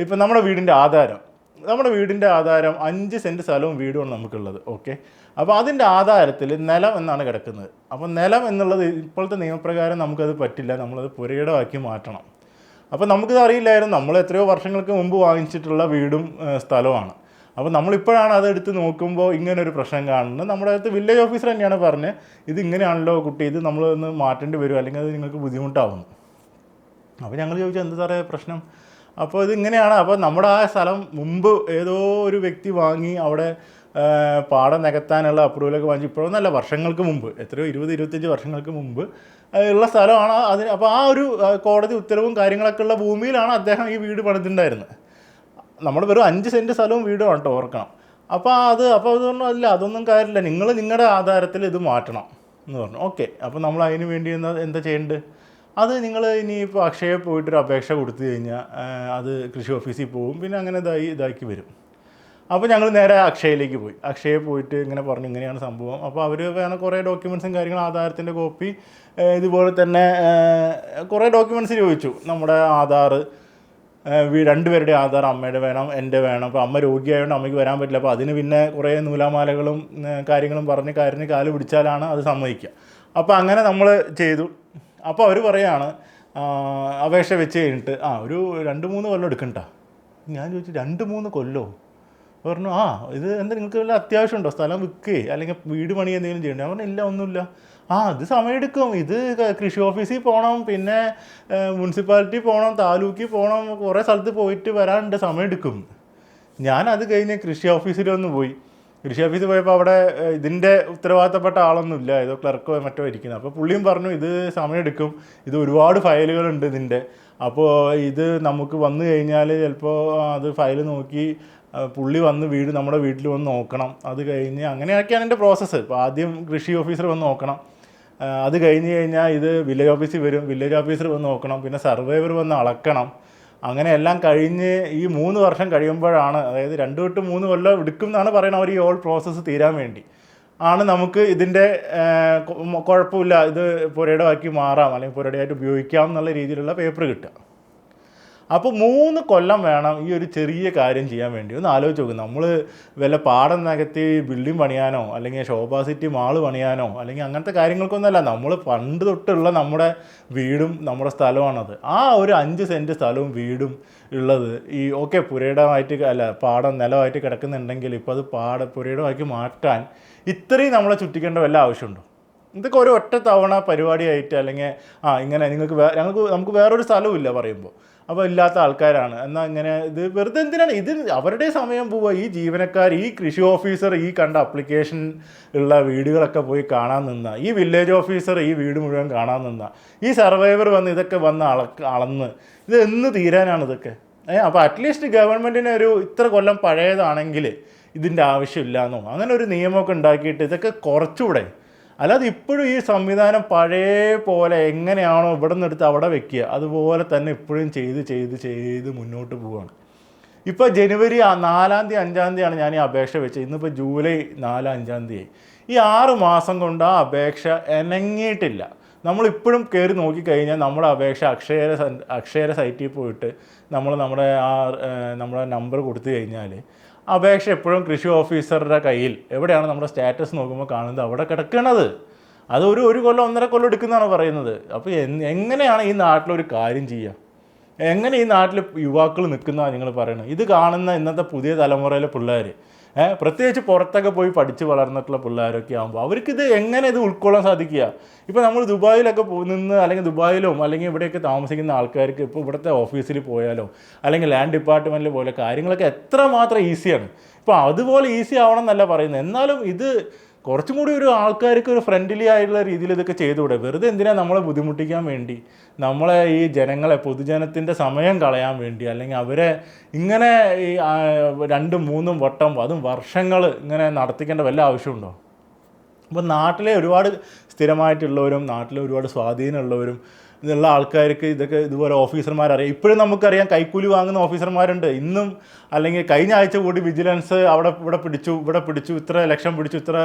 ഇപ്പം നമ്മുടെ വീടിന്റെ ആധാരം. നമ്മുടെ വീടിന്റെ ആധാരം അഞ്ച് സെന്റ് സ്ഥലവും വീടുമാണ് നമുക്കുള്ളത് ഓക്കെ അപ്പോൾ അതിന്റെ ആധാരത്തിൽ നിലം എന്നാണ് കിടക്കുന്നത്. അപ്പോൾ നിലം എന്നുള്ളത് ഇപ്പോഴത്തെ നിയമപ്രകാരം നമുക്കത് പറ്റില്ല നമ്മളത് പുരയിടമാക്കി മാറ്റണം. അപ്പോൾ നമുക്കിത് അറിയില്ലായിരുന്നു. നമ്മൾ എത്രയോ വർഷങ്ങൾക്ക് മുമ്പ് വാങ്ങിച്ചിട്ടുള്ള വീടും സ്ഥലവുമാണ്. അപ്പോൾ നമ്മളിപ്പോഴാണ് അത് എടുത്ത് നോക്കുമ്പോൾ ഇങ്ങനെ ഒരു പ്രശ്നം കാണുന്നത്. നമ്മുടെ അടുത്ത് വില്ലേജ് ഓഫീസർ തന്നെയാണ് പറഞ്ഞത് ഇത് ഇങ്ങനെയാണല്ലോ കുട്ടി ഇത് നമ്മളൊന്ന് മാറ്റേണ്ടി വരും അല്ലെങ്കിൽ അത് നിങ്ങൾക്ക് ബുദ്ധിമുട്ടാവുന്നു. അപ്പോൾ ഞങ്ങൾ ചോദിച്ചു എന്താ സാറേ പ്രശ്നം? അപ്പോൾ ഇതിങ്ങനെയാണ്. അപ്പോൾ നമ്മുടെ ആ സ്ഥലം മുമ്പ് ഏതോ ഒരു വ്യക്തി വാങ്ങി അവിടെ പാടം നികത്താനുള്ള അപ്രൂവലൊക്കെ വാങ്ങി ഇപ്പോഴൊന്നല്ല വർഷങ്ങൾക്ക് മുമ്പ് എത്രയോ ഇരുപത് ഇരുപത്തഞ്ച് വർഷങ്ങൾക്ക് മുമ്പ് ഉള്ള സ്ഥലമാണ്. അതിന് അപ്പോൾ ആ ഒരു കോടതി ഉത്തരവും കാര്യങ്ങളൊക്കെ ഉള്ള ഭൂമിയിലാണ് അദ്ദേഹം ഈ വീട് പണിതിട്ടുണ്ടായിരുന്നത്. നമ്മൾ വെറും അഞ്ച് സെന്റ് സ്ഥലവും വീടും കേട്ടോ ഓർക്കണം. അപ്പോൾ അത് അപ്പോൾ അത് പറഞ്ഞു അല്ല അതൊന്നും കാര്യമില്ല. നിങ്ങൾ നിങ്ങളുടെ ആധാരത്തിൽ ഇത് മാറ്റണം. എന്ന് പറഞ്ഞു. ഓക്കെ. അപ്പോൾ നമ്മൾ അതിന് വേണ്ടി എന്താ എന്താ ചെയ്യേണ്ടത്? അത് നിങ്ങൾ ഇനി ഇപ്പോൾ അക്ഷയ പോയിട്ടൊരു അപേക്ഷ കൊടുത്തു കഴിഞ്ഞാൽ അത് കൃഷി ഓഫീസിൽ പോകും. പിന്നെ അങ്ങനെ ഇതായി ഇതാക്കി വരും. അപ്പോൾ ഞങ്ങൾ നേരെ അക്ഷയയിലേക്ക് പോയി. അക്ഷയയിൽ പോയിട്ട് ഇങ്ങനെ പറഞ്ഞു ഇങ്ങനെയാണ് സംഭവം. അപ്പോൾ അവർ വേണം കുറേ ഡോക്യുമെൻസും കാര്യങ്ങളും ആധാരത്തിന്റെ കോപ്പി ഇതുപോലെ തന്നെ കുറേ ഡോക്യുമെന്റ്സ് ചോദിച്ചു. നമ്മുടെ ആധാർ രണ്ടുപേരുടെ ആധാർ അമ്മയുടെ വേണം എന്റെ വേണം. അപ്പോൾ അമ്മ രോഗിയായതുകൊണ്ട് അമ്മയ്ക്ക് വരാൻ പറ്റില്ല. അപ്പോൾ അതിന് പിന്നെ കുറേ നൂലാമാലകളും കാര്യങ്ങളും പറഞ്ഞ് കാര്യത്തിന് കാൽ പിടിച്ചാലാണ് അത് സമ്മതിക്കുക. അപ്പോൾ അങ്ങനെ നമ്മൾ ചെയ്തു. അപ്പോൾ അവർ പറയാണ് അപേക്ഷ വെച്ച് കഴിഞ്ഞിട്ട് ആ ഒരു രണ്ട് മൂന്ന് കൊല്ലം എടുക്കണ്ട. ഞാൻ ചോദിച്ചു രണ്ട് മൂന്ന് കൊല്ലോ? പറഞ്ഞു ആ ഇത് എന്താ നിങ്ങൾക്ക് വല്ല അത്യാവശ്യമുണ്ടോ സ്ഥലം വിൽക്കേ അല്ലെങ്കിൽ വീട് പണി എന്തെങ്കിലും ചെയ്യണ്ടേ? പറഞ്ഞു ഇല്ല ഒന്നുമില്ല. ആ ഇത് സമയമെടുക്കും ഇത് കൃഷി ഓഫീസിൽ പോകണം പിന്നെ മുനിസിപ്പാലിറ്റി പോകണം താലൂക്കിൽ പോകണം കുറേ സ്ഥലത്ത് പോയിട്ട് വരാനുണ്ട് സമയമെടുക്കും ഞാൻ അത് കഴിഞ്ഞ് കൃഷി ഓഫീസിലൊന്ന് പോയി. കൃഷി ഓഫീസിൽ പോയപ്പോൾ അവിടെ ഇതിന്റെ ഉത്തരവാദിത്തപ്പെട്ട ആളൊന്നുമില്ല. ഏതോ ക്ലർക്കോ മറ്റോ ഇരിക്കുന്നത് അപ്പോൾ പുള്ളിയും പറഞ്ഞു ഇത് സമയമെടുക്കും ഇത് ഒരുപാട് ഫയലുകളുണ്ട് ഇതിന്റെ അപ്പോൾ ഇത് നമുക്ക് വന്നു കഴിഞ്ഞാൽ ചിലപ്പോൾ അത് ഫയൽ നോക്കി പുള്ളി വന്ന് വീട് നമ്മുടെ വീട്ടിൽ വന്ന് നോക്കണം. അത് കഴിഞ്ഞ് അങ്ങനെയൊക്കെയാണ് എന്റെ പ്രോസസ്സ് ഇപ്പോൾ ആദ്യം കൃഷി ഓഫീസർ വന്ന് നോക്കണം. അത് കഴിഞ്ഞ് കഴിഞ്ഞാൽ ഇത് വില്ലേജ് ഓഫീസിൽ വരും. വില്ലേജ് ഓഫീസർ വന്ന് നോക്കണം. പിന്നെ സർവൈവർ വന്ന് അളക്കണം. അങ്ങനെ എല്ലാം കഴിഞ്ഞ് ഈ മൂന്ന് വർഷം കഴിയുമ്പോഴാണ് അതായത് രണ്ട് തൊട്ട് മൂന്ന് കൊല്ലം എടുക്കും എന്നാണ് പറയുന്നത് അവർ ഈ ഓൾ പ്രോസസ്സ് തീരാൻ വേണ്ടി. ആണ് നമുക്ക് ഇതിന്റെ കുഴപ്പമില്ല ഇത് പുരയുടെ ആക്കി മാറാം അല്ലെങ്കിൽ പുരയുടെയായിട്ട് ഉപയോഗിക്കാം എന്നുള്ള രീതിയിലുള്ള പേപ്പർ കിട്ടുക. അപ്പോൾ മൂന്ന് കൊല്ലം വേണം ഈ ഒരു ചെറിയ കാര്യം ചെയ്യാൻ വേണ്ടി. ഒന്ന് ആലോചിച്ച് നോക്കും. നമ്മൾ വല്ല പാടം നികത്തി ബിൽഡിംഗ് പണിയാനോ അല്ലെങ്കിൽ ശോഭാ സിറ്റി മാൾ പണിയാനോ അല്ലെങ്കിൽ അങ്ങനത്തെ കാര്യങ്ങൾക്കൊന്നുമല്ല. നമ്മൾ പണ്ട് തൊട്ടുള്ള നമ്മുടെ വീടും നമ്മുടെ സ്ഥലമാണത്. ആ ഒരു അഞ്ച് സെന്റ് സ്ഥലവും വീടും ഉള്ളത് ഈ ഓക്കെ പുരയിടമായിട്ട് അല്ല പാടം നിലമായിട്ട് കിടക്കുന്നുണ്ടെങ്കിൽ ഇപ്പോൾ അത് പാട പുരയിടമാക്കി മാറ്റാൻ ഇത്രയും നമ്മളെ ചുറ്റിക്കേണ്ട വല്ല ആവശ്യമുണ്ടോ? ഇതൊക്കെ ഒരു ഒറ്റ തവണ പരിപാടിയായിട്ട് അല്ലെങ്കിൽ ആ ഇങ്ങനെ നിങ്ങൾക്ക് ഞങ്ങൾക്ക് നമുക്ക് വേറൊരു സ്ഥലവും ഇല്ല പറയുമ്പോൾ അപ്പോൾ ഇല്ലാത്ത ആൾക്കാരാണ്. എന്നാൽ ഇങ്ങനെ ഇത് വെറുതെ എന്തിനാണ്? ഇത് അവരുടെ സമയം പോവുക ഈ ജീവനക്കാർ ഈ കൃഷി ഓഫീസർ ഈ കണ്ട അപ്ലിക്കേഷൻ ഉള്ള വീടുകളൊക്കെ പോയി കാണാൻ നിന്ന. ഈ വില്ലേജ് ഓഫീസർ ഈ വീട് മുഴുവൻ കാണാൻ നിന്ന. ഈ സർവൈവർ വന്ന് ഇതൊക്കെ വന്ന് അളക്ക് അളന്ന്. ഇത് എന്ന് തീരാനാണ് ഇതൊക്കെ? അപ്പോൾ അറ്റ്ലീസ്റ്റ് ഗവൺമെന്റിന് ഒരു ഇത്ര കൊല്ലം പഴയതാണെങ്കിൽ ഇതിന്റെ ആവശ്യമില്ലാന്നോ? അങ്ങനെ ഒരു നിയമമൊക്കെ ഉണ്ടാക്കിയിട്ട് ഇതൊക്കെ കുറച്ചുകൂടെ അല്ലാതെ ഇപ്പോഴും ഈ സംവിധാനം പഴയ പോലെ എങ്ങനെയാണോ ഇവിടെ നിന്ന് എടുത്ത് അവിടെ വെക്കുക അതുപോലെ തന്നെ ഇപ്പോഴും ചെയ്ത് ചെയ്ത് ചെയ്ത് മുന്നോട്ട് പോവുകയാണ്. ഇപ്പോൾ ജനുവരി നാലാം തീയതി അഞ്ചാം തീയതിയാണ് ഞാൻ ഈ അപേക്ഷ വെച്ചത്. ഇന്നിപ്പോൾ ജൂലൈ നാല് അഞ്ചാം തീയതി. ഈ ആറ് മാസം കൊണ്ട് ആ അപേക്ഷ ഇണങ്ങിയിട്ടില്ല നമ്മളിപ്പോഴും കയറി നോക്കിക്കഴിഞ്ഞാൽ നമ്മുടെ അപേക്ഷ അക്ഷയര അക്ഷയര സൈറ്റിൽ പോയിട്ട് നമ്മൾ നമ്മുടെ ആ നമ്മുടെ നമ്പർ കൊടുത്തു കഴിഞ്ഞാൽ അപേക്ഷ എപ്പോഴും കൃഷി ഓഫീസറുടെ കയ്യിൽ. എവിടെയാണ് നമ്മുടെ സ്റ്റാറ്റസ് നോക്കുമ്പോൾ കാണുന്നത്? അവിടെ കിടക്കണത്. അത് ഒരു ഒരു കൊല്ലം ഒന്നര കൊല്ലം എടുക്കുന്നതാണ് പറയുന്നത്. അപ്പോൾ എങ്ങനെയാണ് ഈ നാട്ടിലൊരു കാര്യം ചെയ്യുക? എങ്ങനെ ഈ നാട്ടിൽ യുവാക്കൾ നിൽക്കുന്നതാണ് നിങ്ങൾ പറയുന്നത് ഇത് കാണുന്ന ഇന്നത്തെ പുതിയ തലമുറയിലെ പിള്ളേർ പ്രത്യേകിച്ച് പുറത്തൊക്കെ പോയി പഠിച്ച് വളർന്നിട്ടുള്ള പിള്ളേരൊക്കെ ആകുമ്പോൾ അവർക്കിത് എങ്ങനെ ഇത് ഉൾക്കൊള്ളാൻ സാധിക്കുക? ഇപ്പോൾ നമ്മൾ ദുബായിലൊക്കെ നിന്ന് അല്ലെങ്കിൽ ദുബായിലും അല്ലെങ്കിൽ ഇവിടെയൊക്കെ താമസിക്കുന്ന ആൾക്കാർക്ക് ഇപ്പോൾ ഇവിടുത്തെ ഓഫീസിൽ പോയാലോ അല്ലെങ്കിൽ ലാൻഡ് ഡിപ്പാർട്ട്മെന്റിൽ പോലെ കാര്യങ്ങളൊക്കെ എത്രമാത്രം ഈസിയാണ്. ഇപ്പോൾ അതുപോലെ ഈസി ആവണം എന്നല്ല പറയുന്നത്. എന്നാലും ഇത് കുറച്ചും കൂടി ഒരു ആൾക്കാർക്ക് ഒരു ഫ്രണ്ട്ലി ആയിട്ടുള്ള രീതിയിൽ ഇതൊക്കെ ചെയ്തുകൂടെ? വെറുതെ എന്തിനാ നമ്മളെ ബുദ്ധിമുട്ടിക്കാൻ വേണ്ടി? നമ്മളെ ഈ ജനങ്ങളെ പൊതുജനത്തിന്റെ സമയം കളയാൻ വേണ്ടി? അല്ലെങ്കിൽ അവരെ ഇങ്ങനെ ഈ രണ്ടും മൂന്നും വട്ടം അതും വർഷങ്ങൾ ഇങ്ങനെ നടത്തിക്കേണ്ട വല്ല ആവശ്യമുണ്ടോ? അപ്പോൾ നാട്ടിലെ ഒരുപാട് സ്ഥിരമായിട്ടുള്ളവരും നാട്ടിലെ ഒരുപാട് സ്വാധീനമുള്ളവരും ഇതുള്ള ആൾക്കാർക്ക് ഇതൊക്കെ ഇതുപോലെ ഓഫീസർമാരറിയാം. ഇപ്പോഴും നമുക്കറിയാം കൈക്കൂലി വാങ്ങുന്ന ഓഫീസർമാരുണ്ട്. ഇന്നും അല്ലെങ്കിൽ കഴിഞ്ഞ ആഴ്ച കൂടി വിജിലൻസ് അവിടെ ഇവിടെ പിടിച്ചു ഇവിടെ പിടിച്ചു ഇത്ര ലക്ഷം പിടിച്ചു ഇത്ര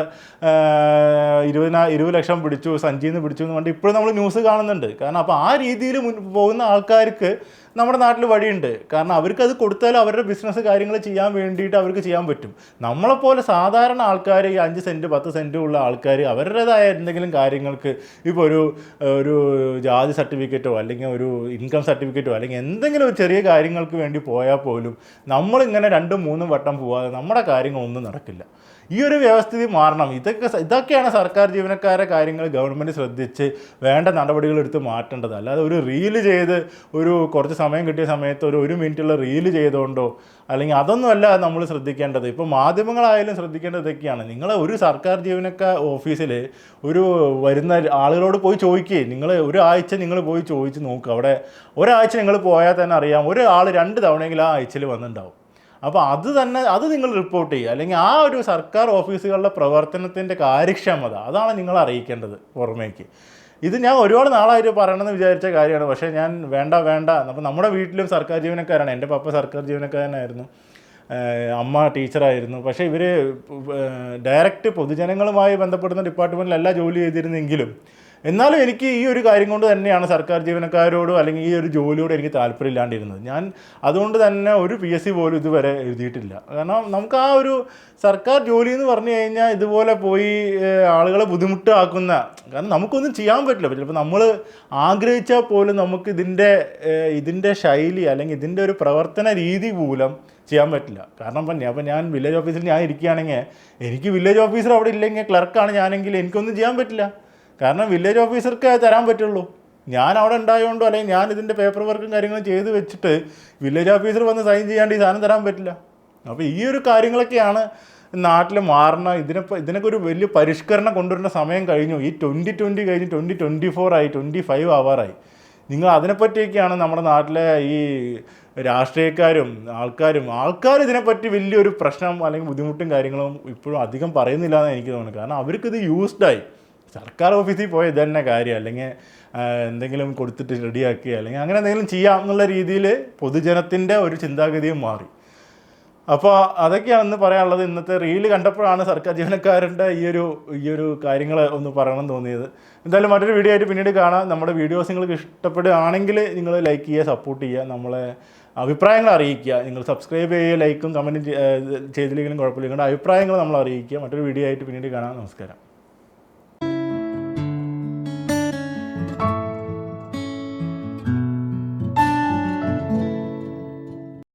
ഇരുപതിന ഇരുപത് ലക്ഷം പിടിച്ചു സഞ്ചിയിൽ പിടിച്ചു എന്ന് പറഞ്ഞിട്ട് ഇപ്പോഴും നമ്മൾ ന്യൂസ് കാണുന്നുണ്ട്. കാരണം അപ്പോൾ ആ രീതിയിൽ പോകുന്ന ആൾക്കാർക്ക് നമ്മുടെ നാട്ടിൽ വഴിയുണ്ട്. കാരണം അവർക്ക് അത് കൊടുത്താൽ അവരുടെ ബിസിനസ് കാര്യങ്ങൾ ചെയ്യാൻ വേണ്ടിയിട്ട് അവർക്ക് ചെയ്യാൻ പറ്റും. നമ്മളെപ്പോലെ സാധാരണ ആൾക്കാർ ഈ അഞ്ച് സെന്റ് പത്ത് സെന്റ് ഉള്ള ആൾക്കാർ അവരുടേതായ എന്തെങ്കിലും കാര്യങ്ങൾക്ക് ഇപ്പോൾ ഒരു ഒരു ജാതി സർട്ടിഫിക്കറ്റോ അല്ലെങ്കിൽ ഒരു ഇൻകം സർട്ടിഫിക്കറ്റോ അല്ലെങ്കിൽ എന്തെങ്കിലും ഒരു ചെറിയ കാര്യങ്ങൾക്ക് വേണ്ടി പോയാൽ പോലും നമ്മളിങ്ങനെ രണ്ടും മൂന്നും വട്ടം പോവാതെ നമ്മുടെ കാര്യങ്ങളൊന്നും നടക്കില്ല. ഈ ഒരു വ്യവസ്ഥിതി മാറണം. ഇതൊക്കെ ഇതൊക്കെയാണ് സർക്കാർ ജീവനക്കാരെ കാര്യങ്ങൾ ഗവൺമെന്റ് ശ്രദ്ധിച്ച് വേണ്ട നടപടികൾ എടുത്ത് മാറ്റേണ്ടത്. അല്ലാതെ ഒരു റീൽ ചെയ്ത് ഒരു കുറച്ച് സമയം കിട്ടിയ സമയത്ത് ഒരു ഒരു മിനിറ്റുള്ള റീൽ ചെയ്തുകൊണ്ടോ അല്ലെങ്കിൽ അതൊന്നുമല്ല നമ്മൾ ശ്രദ്ധിക്കേണ്ടത്. ഇപ്പോൾ മാധ്യമങ്ങളായാലും ശ്രദ്ധിക്കേണ്ടത് ഇതൊക്കെയാണ്. നിങ്ങൾ ഒരു സർക്കാർ ജീവനക്കാർ ഓഫീസിൽ ഒരു വരുന്ന ആളുകളോട് പോയി ചോദിക്കുകയും നിങ്ങൾ ഒരാഴ്ച നിങ്ങൾ പോയി ചോദിച്ച് നോക്കുക അവിടെ ഒരാഴ്ച നിങ്ങൾ പോയാൽ തന്നെ അറിയാം. ഒരാൾ രണ്ട് തവണയെങ്കിലും ആ ആഴ്ചയിൽ വന്നിട്ടുണ്ടാവും. അപ്പോൾ അത് തന്നെ അത് നിങ്ങൾ റിപ്പോർട്ട് ചെയ്യുക. അല്ലെങ്കിൽ ആ ഒരു സർക്കാർ ഓഫീസുകളുടെ പ്രവർത്തനത്തിന്റെ കാര്യക്ഷമത അതാണ് നിങ്ങൾ അറിയിക്കേണ്ടത് പുറമേക്ക് ഇത് ഞാൻ ഒരുപാട് നാളായിട്ട് പറയണമെന്ന് വിചാരിച്ച കാര്യമാണ്. പക്ഷേ ഞാൻ വേണ്ട വേണ്ട. അപ്പോൾ നമ്മുടെ വീട്ടിലും സർക്കാർ ജീവനക്കാരാണ്. എന്റെ പപ്പ സർക്കാർ ജീവനക്കാരനായിരുന്നു. അമ്മ ടീച്ചറായിരുന്നു. പക്ഷേ ഇവർ ഡയറക്റ്റ് പൊതുജനങ്ങളുമായി ബന്ധപ്പെടുന്ന ഡിപ്പാർട്ട്മെന്റിലല്ല ജോലി ചെയ്തിരുന്നെങ്കിലും എന്നാലും എനിക്ക് ഈ ഒരു കാര്യം കൊണ്ട് തന്നെയാണ് സർക്കാർ ജീവനക്കാരോടോ അല്ലെങ്കിൽ ഈ ഒരു ജോലിയോട് എനിക്ക് താല്പര്യമില്ലാണ്ടിരുന്നത്. ഞാൻ അതുകൊണ്ട് തന്നെ ഒരു പി എസ് സി പോലും ഇതുവരെ എഴുതിയിട്ടില്ല. കാരണം നമുക്ക് ആ ഒരു സർക്കാർ ജോലി എന്ന് പറഞ്ഞു കഴിഞ്ഞാൽ ഇതുപോലെ പോയി ആളുകളെ ബുദ്ധിമുട്ടാക്കുന്ന കാരണം നമുക്കൊന്നും ചെയ്യാൻ പറ്റില്ല. ചിലപ്പോൾ നമ്മൾ ആഗ്രഹിച്ചാൽ പോലും നമുക്ക് ഇതിന്റെ ഇതിന്റെ ശൈലി അല്ലെങ്കിൽ ഇതിന്റെ ഒരു പ്രവർത്തന രീതി മൂലം ചെയ്യാൻ പറ്റില്ല. കാരണം ഇപ്പം ഞാൻ ഞാൻ വില്ലേജ് ഓഫീസിൽ ഞാൻ ഇരിക്കുകയാണെങ്കിൽ എനിക്ക് വില്ലേജ് ഓഫീസർ അവിടെ ഇല്ലെങ്കിൽ ക്ലർക്കാണ് ഞാനെങ്കിൽ എനിക്കൊന്നും ചെയ്യാൻ പറ്റില്ല. കാരണം വില്ലേജ് ഓഫീസർക്ക് തരാൻ പറ്റുള്ളൂ. ഞാൻ അവിടെ ഉണ്ടായതുകൊണ്ടോ അല്ലെങ്കിൽ ഞാൻ ഇതിന്റെ പേപ്പർ വർക്കും കാര്യങ്ങളും ചെയ്ത് വെച്ചിട്ട് വില്ലേജ് ഓഫീസർ വന്ന് സൈൻ ചെയ്യാണ്ട് ഈ സാധനം തരാൻ പറ്റില്ല. അപ്പോൾ ഈ ഒരു കാര്യങ്ങളൊക്കെയാണ് നാട്ടിൽ മാറണം ഇതിനെ ഇതിനൊക്കെ ഒരു വലിയ പരിഷ്കരണം കൊണ്ടുവരേണ്ട സമയം കഴിഞ്ഞു. ഈ ട്വന്റി ട്വന്റി കഴിഞ്ഞ് ട്വന്റി ട്വന്റി ഫോർ ആയി ട്വന്റി ഫൈവ് ആവാറായി. നിങ്ങൾ അതിനെപ്പറ്റിയൊക്കെയാണ് നമ്മുടെ നാട്ടിലെ ഈ രാഷ്ട്രീയക്കാരും ആൾക്കാരും ആൾക്കാർ ഇതിനെപ്പറ്റി വലിയൊരു പ്രശ്നം അല്ലെങ്കിൽ ബുദ്ധിമുട്ടും കാര്യങ്ങളും ഇപ്പോഴും അധികം പറയുന്നില്ല എന്ന് എനിക്ക് തോന്നുന്നു കാരണം അവർക്കിത് യൂസ്ഡായി സർക്കാർ ഓഫീസിൽ പോയി ഇത് തന്നെ കാര്യം. അല്ലെങ്കിൽ എന്തെങ്കിലും കൊടുത്തിട്ട് റെഡിയാക്കുക അല്ലെങ്കിൽ അങ്ങനെ എന്തെങ്കിലും ചെയ്യാം എന്നുള്ള രീതിയിൽ പൊതുജനത്തിന്റെ ഒരു ചിന്താഗതിയും മാറി. അപ്പോൾ അതൊക്കെയാണ് ഒന്ന് പറയാനുള്ളത്. ഇന്നത്തെ റീൽ കണ്ടപ്പോഴാണ് സർക്കാർ ജീവനക്കാരന്റെ ഈ ഒരു ഈ ഒരു കാര്യങ്ങൾ ഒന്ന് പറയണം തോന്നിയത്. എന്തായാലും മറ്റൊരു വീഡിയോ ആയിട്ട് പിന്നീട് കാണാം. നമ്മുടെ വീഡിയോസ് നിങ്ങൾക്ക് ഇഷ്ടപ്പെടുകയാണെങ്കിൽ നിങ്ങൾ ലൈക്ക് ചെയ്യുക സപ്പോർട്ട് ചെയ്യുക നമ്മളെ അഭിപ്രായങ്ങൾ അറിയിക്കുക. നിങ്ങൾ സബ്സ്ക്രൈബ് ചെയ്യുക ലൈക്കും കമന്റും ചെയ്തില്ലെങ്കിലും കുഴപ്പമില്ല. നിങ്ങളുടെ അഭിപ്രായങ്ങൾ നമ്മൾ അറിയിക്കുക. മറ്റൊരു വീഡിയോ ആയിട്ട് പിന്നീട് കാണാം. നമസ്കാരം.